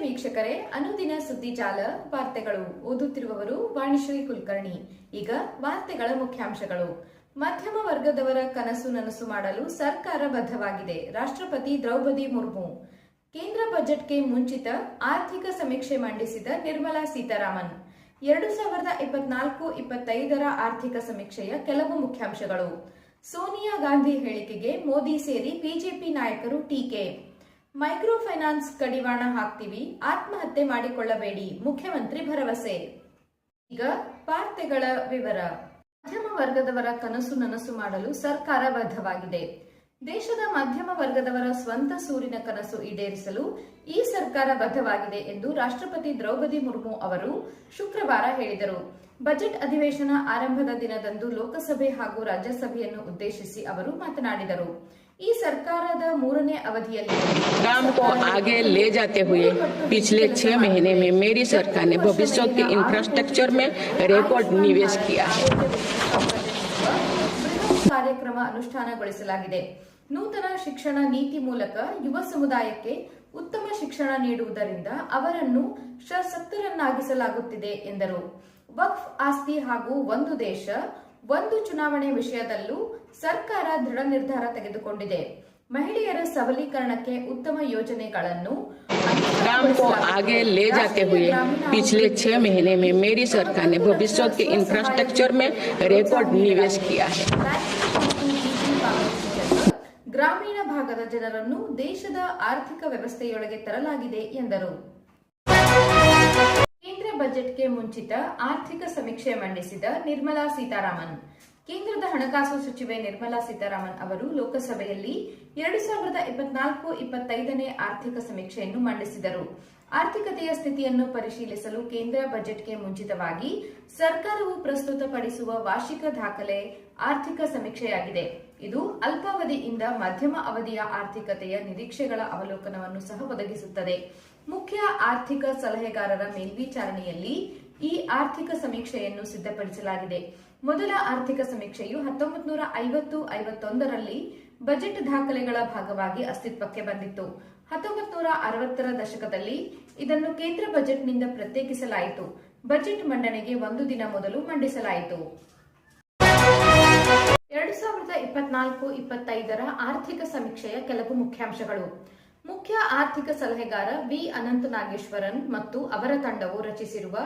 ವೀಕ್ಷಕರೇ. ಅನುದಿನ ಸುದ್ದಿ ಜಾಲ ವಾರ್ತೆಗಳು. ಓದುತ್ತಿರುವವರು ವಾಣಿಶ್ರೀ ಕುಲಕರ್ಣಿ. ಈಗ ವಾರ್ತೆಗಳ ಮುಖ್ಯಾಂಶಗಳು. ಮಧ್ಯಮ ವರ್ಗದವರ ಕನಸು ನನಸು ಮಾಡಲು ಸರ್ಕಾರ ಬದ್ಧವಾಗಿದೆ. ರಾಷ್ಟ್ರಪತಿ ದ್ರೌಪದಿ ಮುರ್ಮು. ಕೇಂದ್ರ ಬಜೆಟ್ಗೆ ಮುಂಚಿತ ಆರ್ಥಿಕ ಸಮೀಕ್ಷೆ ಮಂಡಿಸಿದ ನಿರ್ಮಲಾ ಸೀತಾರಾಮನ್. ಎರಡು ಸಾವಿರದ ಇಪ್ಪತ್ನಾಲ್ಕು ಇಪ್ಪತ್ತೈದರ ಆರ್ಥಿಕ ಸಮೀಕ್ಷೆಯ ಕೆಲವು ಮುಖ್ಯಾಂಶಗಳು. ಸೋನಿಯಾ ಗಾಂಧಿ ಹೇಳಿಕೆಗೆ ಮೋದಿ ಸೇರಿ ಬಿಜೆಪಿ ನಾಯಕರು ಟೀಕೆ. ಮೈಕ್ರೋ ಫೈನಾನ್ಸ್ ಕಡಿವಾಣ ಹಾಕ್ತೀವಿ. ಆತ್ಮಹತ್ಯೆ ಮಾಡಿಕೊಳ್ಳಬೇಡಿ. ಮುಖ್ಯಮಂತ್ರಿ ಭರವಸೆ. ಈಗ ವಾರ್ತೆಗಳ ವಿವರ. ಮಧ್ಯಮ ವರ್ಗದವರ ಕನಸು ನನಸು ಮಾಡಲು ಸರ್ಕಾರ ಬದ್ಧವಾಗಿದೆ. ದೇಶದ ಮಧ್ಯಮ ವರ್ಗದವರ ಸ್ವಂತ ಸೂರಿನ ಕನಸು ಈಡೇರಿಸಲು ಈ ಸರ್ಕಾರ ಬದ್ಧವಾಗಿದೆ ಎಂದು ರಾಷ್ಟ್ರಪತಿ ದ್ರೌಪದಿ ಮುರ್ಮು ಅವರು ಶುಕ್ರವಾರ ಹೇಳಿದರು. ಬಜೆಟ್ ಅಧಿವೇಶನ ಆರಂಭದ ದಿನದಂದು ಲೋಕಸಭೆ ಹಾಗೂ ರಾಜ್ಯಸಭೆಯನ್ನು ಉದ್ದೇಶಿಸಿ ಅವರು ಮಾತನಾಡಿದರು. ಈ ಸರ್ಕಾರದ ಮೂರನೇ ಅವಧಿಯಲ್ಲಿ काम को आगे ले जाते हुए पिछले छह महीने में मेरी सरकार ने भविष्य के इंफ्रास्ट्रक्चर में रिकॉर्ड निवेश किया है ಬೃಹತ್ ಕಾರ್ಯಕ್ರಮ ಅನುಷ್ಠಾನಗೊಳಿಸಲಾಗಿದೆ ನೂತನ ಶಿಕ್ಷಣ ನೀತಿ ಮೂಲಕ ಯುವ ಸಮುದಾಯಕ್ಕೆ ಉತ್ತಮ ಶಿಕ್ಷಣ ನೀಡುವುದರಿಂದ ಅವರನ್ನು ಸಶಕ್ತರನ್ನಾಗಿಸಲಾಗುತ್ತಿದೆ ಎಂದರು ವಕ್ಫ್ ಆಸ್ತಿ ಹಾಗೂ ಒಂದು ದೇಶ ಒಂದು ಚುನಾವಣೆ ವಿಷಯದಲ್ಲೂ ಸರ್ಕಾರ ದೃಢ ನಿರ್ಧಾರ ತೆಗೆದುಕೊಂಡಿದೆ ಮಹಿಳೆಯರ ಸಬಲೀಕರಣಕ್ಕೆ ಉತ್ತಮ ಯೋಜನೆಗಳನ್ನು काम को आगे ले जाते हुए पिछले छह महीने में मेरी सरकार ने भविष्य के इंफ्रास्ट्रक्चर में रिकॉर्ड निवेश किया है ಗ್ರಾಮೀಣ ಭಾಗದ ಜನರನ್ನು ದೇಶದ ಆರ್ಥಿಕ ವ್ಯವಸ್ಥೆಯೊಳಗೆ ತರಲಾಗಿದೆ ಎಂದರು ಕೇಂದ್ರ ಬಜೆಟ್ಗೆ ಮುಂಚಿತ ಆರ್ಥಿಕ ಸಮೀಕ್ಷೆ ಮಂಡಿಸಿದ ನಿರ್ಮಲಾ ಸೀತಾರಾಮನ್. ಕೇಂದ್ರದ ಹಣಕಾಸು ಸಚಿವೆ ನಿರ್ಮಲಾ ಸೀತಾರಾಮನ್ ಅವರು ಲೋಕಸಭೆಯಲ್ಲಿ ಎರಡು ಸಾವಿರದ ಇಪ್ಪತ್ನಾಲ್ಕು ಇಪ್ಪತ್ತೈದನೇ ಆರ್ಥಿಕ ಸಮೀಕ್ಷೆಯನ್ನು ಮಂಡಿಸಿದರು. ಆರ್ಥಿಕತೆಯ ಸ್ಥಿತಿಯನ್ನು ಪರಿಶೀಲಿಸಲು ಕೇಂದ್ರ ಬಜೆಟ್ಗೆ ಮುಂಚಿತವಾಗಿ ಸರ್ಕಾರವು ಪ್ರಸ್ತುತಪಡಿಸುವ ವಾರ್ಷಿಕ ದಾಖಲೆ ಆರ್ಥಿಕ ಸಮೀಕ್ಷೆಯಾಗಿದೆ. ಇದು ಅಲ್ಪಾವಧಿಯಿಂದ ಮಧ್ಯಮ ಅವಧಿಯ ಆರ್ಥಿಕತೆಯ ನಿರೀಕ್ಷೆಗಳ ಅವಲೋಕನವನ್ನು ಸಹ ಒದಗಿಸುತ್ತದೆ. ಮುಖ್ಯ ಆರ್ಥಿಕ ಸಲಹೆಗಾರರ ಮೇಲ್ವಿಚಾರಣೆಯಲ್ಲಿ ಈ ಆರ್ಥಿಕ ಸಮೀಕ್ಷೆಯನ್ನು ಸಿದ್ಧಪಡಿಸಲಾಗಿದೆ. ಮೊದಲ ಆರ್ಥಿಕ ಸಮೀಕ್ಷೆಯು ಹತ್ತೊಂಬತ್ತು ನೂರ ಐವತ್ತು, ಐವತ್ತೊಂದರಲ್ಲಿ ಬಜೆಟ್ ದಾಖಲೆಗಳ ಭಾಗವಾಗಿ ಅಸ್ತಿತ್ವಕ್ಕೆ ಬಂದಿತ್ತು. ಹತ್ತೊಂಬತ್ತು ನೂರ ಅರವತ್ತರ ದಶಕದಲ್ಲಿ ಇದನ್ನು ಕೇಂದ್ರ ಬಜೆಟ್ನಿಂದ ಪ್ರತ್ಯೇಕಿಸಲಾಯಿತು. ಬಜೆಟ್ ಮಂಡನೆಗೆ ಒಂದು ದಿನ ಮೊದಲು ಮಂಡಿಸಲಾಯಿತು. ಎರಡು ಸಾವಿರದ ಇಪ್ಪತ್ನಾಲ್ಕು, ಇಪ್ಪತ್ತೈದರ ಆರ್ಥಿಕ ಸಮೀಕ್ಷೆಯ ಕೆಲವು ಮುಖ್ಯಾಂಶಗಳು. ಮುಖ್ಯ ಆರ್ಥಿಕ ಸಲಹೆಗಾರ ವಿ ಅನಂತ ನಾಗೇಶ್ವರನ್ ಮತ್ತು ಅವರ ತಂಡವು ರಚಿಸಿರುವ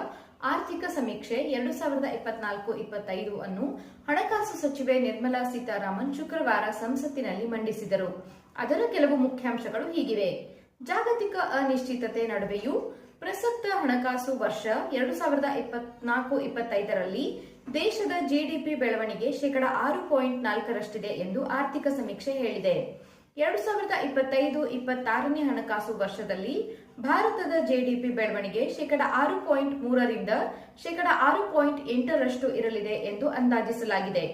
ಆರ್ಥಿಕ ಸಮೀಕ್ಷೆ ಎರಡು ಸಾವಿರದ ಇಪ್ಪತ್ನಾಲ್ಕು ಇಪ್ಪತ್ತೈದು ಅನ್ನು ಹಣಕಾಸು ಸಚಿವೆ ನಿರ್ಮಲಾ ಸೀತಾರಾಮನ್ ಶುಕ್ರವಾರ ಸಂಸತ್ತಿನಲ್ಲಿ ಮಂಡಿಸಿದರು. ಅದರ ಕೆಲವು ಮುಖ್ಯಾಂಶಗಳು ಹೀಗಿವೆ. ಜಾಗತಿಕ ಅನಿಶ್ಚಿತತೆ ನಡುವೆಯೂ ಪ್ರಸಕ್ತ ಹಣಕಾಸು ವರ್ಷ ಎರಡು ಸಾವಿರದ ಇಪ್ಪತ್ನಾಲ್ಕು ಇಪ್ಪತ್ತೈದರಲ್ಲಿ ದೇಶದ ಜಿಡಿಪಿ ಬೆಳವಣಿಗೆ ಶೇಕಡ ಆರು ಪಾಯಿಂಟ್ ನಾಲ್ಕರಷ್ಟಿದೆ ಎಂದು ಆರ್ಥಿಕ ಸಮೀಕ್ಷೆ ಹೇಳಿದೆ. ಎರಡು ಸಾವಿರದ ಇಪ್ಪತ್ತೈದು, ಇಪ್ಪತ್ತಾರನೇ ಹಣಕಾಸು ವರ್ಷದಲ್ಲಿ ಭಾರತದ ಜೆಡಿಪಿ ಬೆಳವಣಿಗೆ ಶೇಕಡ ಆರು ಪಾಯಿಂಟ್ ಮೂರರಿಂದ ಶೇಕಡ ಆರು ಪಾಯಿಂಟ್ ಎಂಟರಷ್ಟು ಇರಲಿದೆ ಎಂದು ಅಂದಾಜಿಸಲಾಗಿದೆ.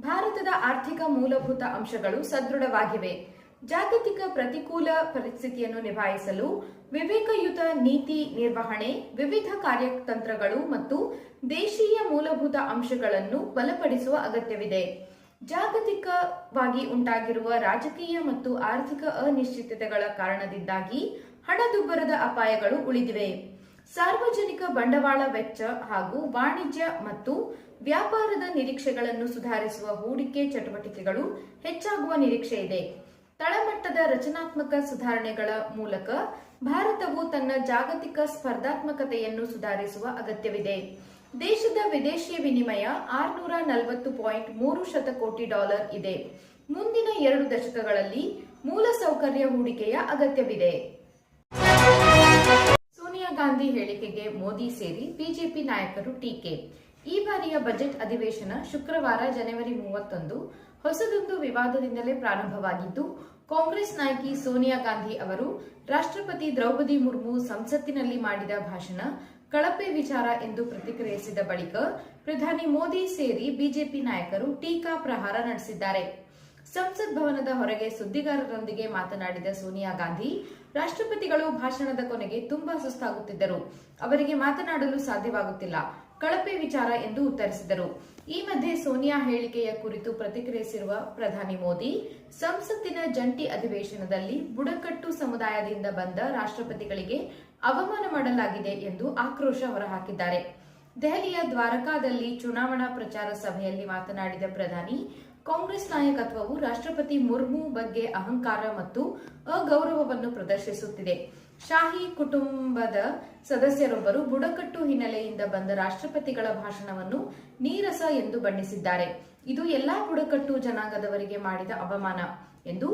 ಭಾರತದ ಆರ್ಥಿಕ ಮೂಲಭೂತ ಅಂಶಗಳು ಸದೃಢವಾಗಿವೆ. ಜಾಗತಿಕ ಪ್ರತಿಕೂಲ ಪರಿಸ್ಥಿತಿಯನ್ನು ನಿಭಾಯಿಸಲು ವಿವೇಕಯುತ ನೀತಿ ನಿರ್ವಹಣೆ, ವಿವಿಧ ಕಾರ್ಯತಂತ್ರಗಳು ಮತ್ತು ದೇಶೀಯ ಮೂಲಭೂತ ಅಂಶಗಳನ್ನು ಬಲಪಡಿಸುವ ಅಗತ್ಯವಿದೆ. ಜಾಗತಿಕವಾಗಿ ಉಂಟಾಗಿರುವ ರಾಜಕೀಯ ಮತ್ತು ಆರ್ಥಿಕ ಅನಿಶ್ಚಿತತೆಗಳ ಕಾರಣದಿಂದಾಗಿ ಹಣದುಬ್ಬರದ ಅಪಾಯಗಳು ಉಳಿದಿವೆ. ಸಾರ್ವಜನಿಕ ಬಂಡವಾಳ ವೆಚ್ಚ ಹಾಗೂ ವಾಣಿಜ್ಯ ಮತ್ತು ವ್ಯಾಪಾರದ ನಿರೀಕ್ಷೆಗಳನ್ನು ಸುಧಾರಿಸುವ ಹೂಡಿಕೆ ಚಟುವಟಿಕೆಗಳು ಹೆಚ್ಚಾಗುವ ನಿರೀಕ್ಷೆ ಇದೆ. ತಳಮಟ್ಟದ ರಚನಾತ್ಮಕ ಸುಧಾರಣೆಗಳ ಮೂಲಕ ಭಾರತವು ತನ್ನ ಜಾಗತಿಕ ಸ್ಪರ್ಧಾತ್ಮಕತೆಯನ್ನು ಸುಧಾರಿಸುವ ಅಗತ್ಯವಿದೆ. ದೇಶದ ವಿದೇಶಿ ವಿನಿಮಯ ಆರ್ನೂರ ನಲವತ್ತು ಪಾಯಿಂಟ್ ಮೂರು ಶತಕೋಟಿ ಡಾಲರ್ ಇದೆ. ಮುಂದಿನ ಎರಡು ದಶಕಗಳಲ್ಲಿ ಮೂಲಸೌಕರ್ಯ ಹೂಡಿಕೆಯ ಅಗತ್ಯವಿದೆ. ಸೋನಿಯಾ ಗಾಂಧಿ ಹೇಳಿಕೆಗೆ ಮೋದಿ ಸೇರಿ ಬಿಜೆಪಿ ನಾಯಕರು ಟೀಕೆ. ಈ ಬಾರಿಯ ಬಜೆಟ್ ಅಧಿವೇಶನ ಶುಕ್ರವಾರ ಜನವರಿ ಮೂವತ್ತೊಂದು ಹೊಸದೊಂದು ವಿವಾದದಿಂದಲೇ ಪ್ರಾರಂಭವಾಗಿದ್ದು, ಕಾಂಗ್ರೆಸ್ ನಾಯಕಿ ಸೋನಿಯಾ ಗಾಂಧಿ ಅವರು ರಾಷ್ಟ್ರಪತಿ ದ್ರೌಪದಿ ಮುರ್ಮು ಸಂಸತ್ತಿನಲ್ಲಿ ಮಾಡಿದ ಭಾಷಣ ಕಳಪೆ ವಿಚಾರ ಎಂದು ಪ್ರತಿಕ್ರಿಯಿಸಿದ ಬಳಿಕ ಪ್ರಧಾನಿ ಮೋದಿ ಸೇರಿ ಬಿಜೆಪಿ ನಾಯಕರು ಟೀಕಾ ಪ್ರಹಾರ ನಡೆಸಿದ್ದಾರೆ. ಸಂಸತ್ ಭವನದ ಹೊರಗೆ ಸುದ್ದಿಗಾರರೊಂದಿಗೆ ಮಾತನಾಡಿದ ಸೋನಿಯಾ ಗಾಂಧಿ, ರಾಷ್ಟ್ರಪತಿಗಳು ಭಾಷಣದ ಕೊನೆಗೆ ತುಂಬಾ ಸುಸ್ತಾಗುತ್ತಿದ್ದರು. ಅವರಿಗೆ ಮಾತನಾಡಲು ಸಾಧ್ಯವಾಗುತ್ತಿಲ್ಲ. ಕಳಪೆ ವಿಚಾರ ಎಂದು ಉತ್ತರಿಸಿದರು. ಈ ಮಧ್ಯೆ ಸೋನಿಯಾ ಹೇಳಿಕೆಯ ಕುರಿತು ಪ್ರತಿಕ್ರಿಯಿಸಿರುವ ಪ್ರಧಾನಿ ಮೋದಿ, ಸಂಸತ್ತಿನ ಜಂಟಿ ಅಧಿವೇಶನದಲ್ಲಿ ಬುಡಕಟ್ಟು ಸಮುದಾಯದಿಂದ ಬಂದ ರಾಷ್ಟ್ರಪತಿಗಳಿಗೆ ಅವಮಾನ ಮಾಡಲಾಗಿದೆ ಎಂದು ಆಕ್ರೋಶ ಹೊರಹಾಕಿದ್ದಾರೆ. ದೆಹಲಿಯ ದ್ವಾರಕಾದಲ್ಲಿ ಚುನಾವಣಾ ಪ್ರಚಾರ ಸಭೆಯಲ್ಲಿ ಮಾತನಾಡಿದ ಪ್ರಧಾನಿ, ಕಾಂಗ್ರೆಸ್ ನಾಯಕತ್ವವು ರಾಷ್ಟ್ರಪತಿ ಮುರ್ಮು ಬಗ್ಗೆ ಅಹಂಕಾರ ಮತ್ತು ಅಗೌರವವನ್ನು ಪ್ರದರ್ಶಿಸುತ್ತಿದೆ. ಶಾಹಿ ಕುಟುಂಬದ ಸದಸ್ಯರೊಬ್ಬರು ಬುಡಕಟ್ಟು ಹಿನ್ನೆಲೆಯಿಂದ ಬಂದ ರಾಷ್ಟ್ರಪತಿಗಳ ಭಾಷಣವನ್ನು ನೀರಸ ಎಂದು ಬಣ್ಣಿಸಿದ್ದಾರೆ. ಇದು ಎಲ್ಲಾ ಬುಡಕಟ್ಟು ಜನಾಂಗದವರಿಗೆ ಮಾಡಿದ ಅವಮಾನ ಎಂದು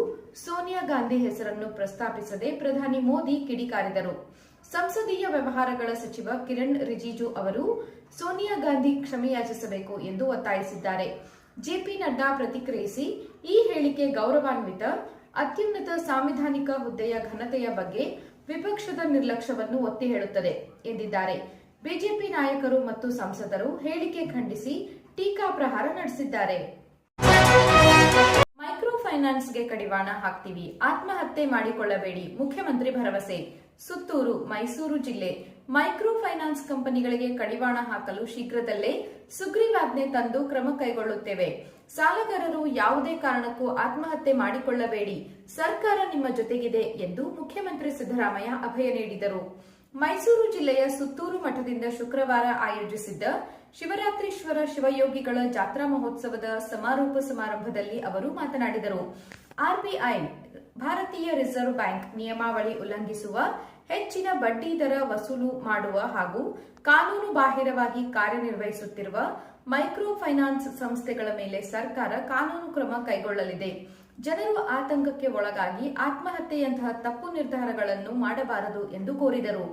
ಸೋನಿಯಾ ಗಾಂಧಿ ಹೆಸರನ್ನು ಪ್ರಸ್ತಾಪಿಸದೆ ಪ್ರಧಾನಿ ಮೋದಿ ಕಿಡಿಕಾರಿದರು. ಸಂಸದೀಯ ವ್ಯವಹಾರಗಳ ಸಚಿವ ಕಿರಣ್ ರಿಜಿಜು ಅವರು ಸೋನಿಯಾ ಗಾಂಧಿ ಕ್ಷಮೆಯಾಚಿಸಬೇಕು ಎಂದು ಒತ್ತಾಯಿಸಿದ್ದಾರೆ. ಜೆಪಿ ನಡ್ಡಾ ಪ್ರತಿಕ್ರಿಯಿಸಿ, ಈ ಹೇಳಿಕೆ ಗೌರವಾನ್ವಿತ, ಅತ್ಯುನ್ನತ ಸಾಂವಿಧಾನಿಕ ಹುದ್ದೆಯ ಘನತೆಯ ಬಗ್ಗೆ ವಿಪಕ್ಷದ ನಿರ್ಲಕ್ಷ್ಯವನ್ನು ಒತ್ತಿ ಹೇಳುತ್ತದೆ ಎಂದಿದ್ದಾರೆ. ಬಿಜೆಪಿ ನಾಯಕರು ಮತ್ತು ಸಂಸದರು ಹೇಳಿಕೆ ಖಂಡಿಸಿ ಟೀಕಾ ಪ್ರಹಾರ ನಡೆಸಿದ್ದಾರೆ. ಮೈಕ್ರೋ ಫೈನಾನ್ಸ್ಗೆ ಕಡಿವಾಣ ಹಾಕ್ತೀವಿ. ಆತ್ಮಹತ್ಯೆ ಮಾಡಿಕೊಳ್ಳಬೇಡಿ. ಮುಖ್ಯಮಂತ್ರಿ ಭರವಸೆ. ಸುತ್ತೂರು, ಮೈಸೂರು ಜಿಲ್ಲೆ. ಮೈಕ್ರೋ ಫೈನಾನ್ಸ್ ಕಂಪನಿಗಳಿಗೆ ಕಡಿವಾಣ ಹಾಕಲು ಶೀಘ್ರದಲ್ಲೇ ಸುಗ್ರೀವಾಜ್ಞೆ ತಂದು ಕ್ರಮ ಕೈಗೊಳ್ಳುತ್ತೇವೆ. ಸಾಲಗಾರರು ಯಾವುದೇ ಕಾರಣಕ್ಕೂ ಆತ್ಮಹತ್ಯೆ ಮಾಡಿಕೊಳ್ಳಬೇಡಿ. ಸರ್ಕಾರ ನಿಮ್ಮ ಜೊತೆಗಿದೆ ಎಂದು ಮುಖ್ಯಮಂತ್ರಿ ಸಿದ್ದರಾಮಯ್ಯ ಅಭಯ ನೀಡಿದರು. ಮೈಸೂರು ಜಿಲ್ಲೆಯ ಸುತ್ತೂರು ಮಠದಿಂದ ಶುಕ್ರವಾರ ಆಯೋಜಿಸಿದ್ದ ಶಿವರಾತ್ರೀಶ್ವರ ಶಿವಯೋಗಿಗಳ ಜಾತ್ರಾ ಮಹೋತ್ಸವದ ಸಮಾರೋಪ ಸಮಾರಂಭದಲ್ಲಿ ಅವರು ಮಾತನಾಡಿದರು. ಆರ್ಬಿಐ ಭಾರತೀಯ ರಿಸರ್ವ್ ಬ್ಯಾಂಕ್ ನಿಯಮಾವಳಿ ಉಲ್ಲಂಘಿಸುವ, ಹೆಚ್ಚಿನ ಬಡ್ಡಿ ದರ ವಸೂಲು ಮಾಡುವ ಹಾಗೂ ಕಾನೂನು ಬಾಹಿರವಾಗಿ ಕಾರ್ಯನಿರ್ವಹಿಸುತ್ತಿರುವ ಮೈಕ್ರೋ ಫೈನಾನ್ಸ್ ಸಂಸ್ಥೆಗಳ ಮೇಲೆ ಸರ್ಕಾರ ಕಾನೂನು ಕ್ರಮ ಕೈಗೊಳ್ಳಲಿದೆ. ಜನರು ಆತಂಕಕ್ಕೆ ಒಳಗಾಗಿ ಆತ್ಮಹತ್ಯೆಯಂತಹ ತಪ್ಪು ನಿರ್ಧಾರಗಳನ್ನು ಮಾಡಬಾರದು ಎಂದು ಕೋರಿದರು.